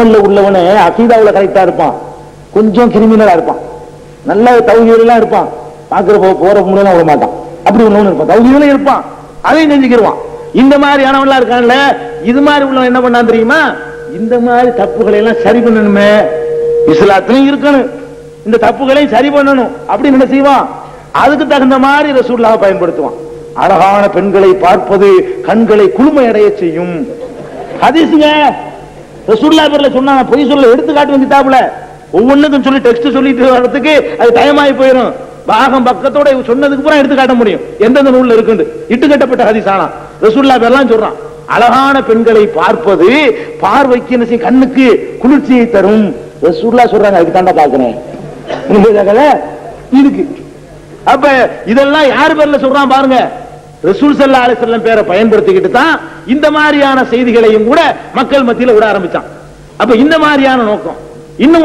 உள்ளவனே அசீதாவில் கரெக்டா இருப்பான். கொஞ்சம் கிரிமினலா இருப்பான். நல்ல தகுதியெல்லாம் இருப்பான். பாக்குற போற முன்னாடி விட மாட்டான். அப்படி உள்ளவன் இருப்பான். தகுதியில இருப்பான். அதையும் நெஞ்சுக்கிடுவான் இந்த மாதிரியானவன்லாம் இருக்கான்ல இது மாதிரி உள்ளவன் என்ன பண்ணான் தெரியுமா? இந்த மாதிரி தப்புகளை எல்லாம் சரி பண்ணணுமே. இஸ்லாத்திலும் இருக்கணும். இந்த தப்புகளையும் சரி பண்ணணும். அப்படின்னு என்ன செய்வான்? அதுக்கு தகுந்த மாதிரி ரசூல்லாவை பயன்படுத்துவான். அழகான பெண்களை பார்ப்பது கண்களை குழுமையடைய செய்யும். ஹதீஸுங்க ரசூல்லா பேர்ல சொன்னாங்க பொய் சொல்ல எடுத்து காட்டு கிதாபுல ஒவ்வொன்றுக்கும் சொல்லி டெக்ஸ்ட் சொல்லிட்டு வர்றதுக்கு அது டைமாகி போயிடும் பாகம் பக்கத்தோட சொன்னதுக்கு பூரா எடுத்து காட்ட முடியும். எந்தெந்த நூல்ல இருக்குண்டு இட்டு கட்டப்பட்ட ஹதீஸ் ரசூல்லா பேர்லாம் சொல்றான். அழகான பெண்களை பார்ப்பது பார்வைக்கு என்ன செய்யும்? கண்ணுக்கு குளிர்ச்சியை தரும். ரசூல்லா சொல்றாங்க அதுக்கு தாண்டா பாக்குறேன் இருக்கு. அப்ப இதெல்லாம் யார் பேர்ல சொல்றான் பாருங்க. ரசூல் சல்லா அலிசல்லம் பேரை பயன்படுத்திக்கிட்டு தான் இந்த மாதிரியான செய்திகளையும் கூட மக்கள் மத்தியில் விட ஆரம்பிச்சான். அப்ப இந்த மாதிரியான நோக்கம் இன்னும்